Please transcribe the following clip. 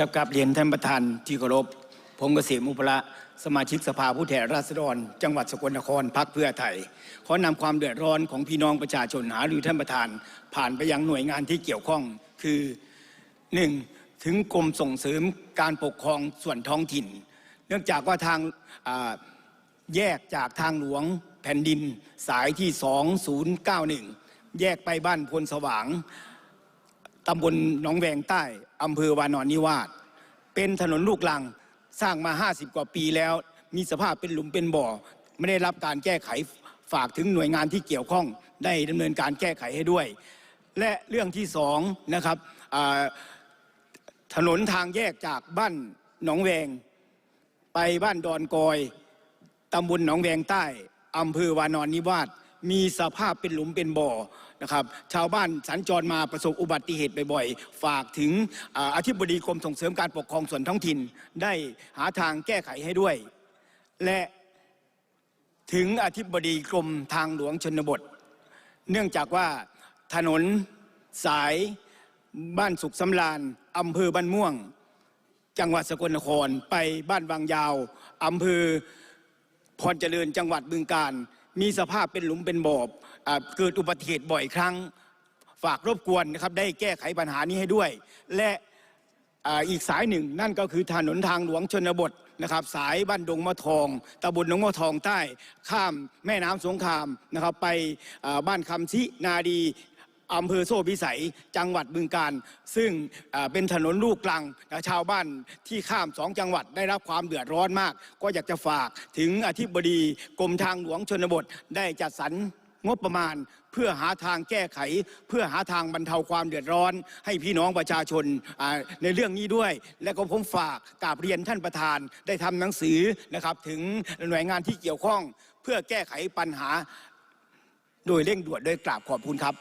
ครับกับเรียนท่านประธานที่เคารพ ผมเกษมอุปละสมาชิกสภาผู้แทนราษฎร จังหวัดสกลนครพักเพื่อไทย ขอนำความเดือดร้อนของพี่น้องประชาชนหารือท่านประธาน ผ่านไปยังหน่วยงานที่เกี่ยวข้องคือหนึ่งถึงกรมส่งเสริมการปกครองส่วนท้องถิ่น เนื่องจากว่าทางแยกจากทางหลวงแผ่นดินสายที่ 2091 แยกไปบ้านพลสว่าง ตำบลหนองแวงใต้อำเภอวานอนนิวาสเป็นถนนลูกลังสร้างมา 50 กว่าปีแล้ว มีสภาพเป็นหลุมเป็นบ่อ ไม่ได้รับการแก้ไขฝากถึงหน่วยงานที่เกี่ยวข้องได้ดำเนินการแก้ไขให้ด้วย และเรื่องที่สองนะครับถนนทางแยกจากบ้านหนองแวง ไปบ้านดอนกอยตำบลหนองแวงใต้อำเภอวานอนนิวาส มีสภาพเป็นหลุมเป็นบ่อนะครับ ชาวบ้านสัญจรมาประสบอุบัติเหตุบ่อยๆ ฝากถึงออธิบดีกรมส่งเสริมการปกครองส่วนท้องถิ่น ได้หาทางแก้ไขให้ด้วย และถึงอธิบดีกรมทางหลวงชนบท เนื่องจากว่าถนนสายบ้านสุขสำราญอำเภอบ้านม่วง จังหวัดสกลนครไปบ้านบางยาวอำเภอพรเจริญจังหวัดบึงการ มีสภาพเป็นหลุมเป็นบ่ออเกิดอุบัติเหตุบ่อยครั้ง ฝากรบกวนนะครับได้แก้ไขปัญหานี้ให้ด้วย และอีกสายหนึ่งนั่นก็คือถนนทางหลวงชนบทนะครับ สายบ้านดงมะทองตำบลดงมะทองใต้ ข้ามแม่น้ำสงครามนะครับ ไปบ้านคำชินาดี อำเภอโซ่พิสัยจังหวัดบึงการ ซึ่งเป็นถนนลูกกลังนะชาวบ้านที่ข้ามสองจังหวัดได้รับความเดือดร้อนมาก ก็อยากจะฝากถึงอธิบดีกรมทางหลวงชนบทได้จัดสรรงบประมาณเพื่อหาทางแก้ไข เพื่อหาทางบรรเทาความเดือดร้อน ให้พี่น้องประชาชนในเรื่องนี้ด้วย และก็ผมฝากกราบเรียนท่านประธานได้ทำหนังสือนะครับ ถึงหน่วยงานที่เกี่ยวข้อง เพื่อแก้ไขปัญหาโดยเร่งด่วนด้วยกราบขอบคุณครับ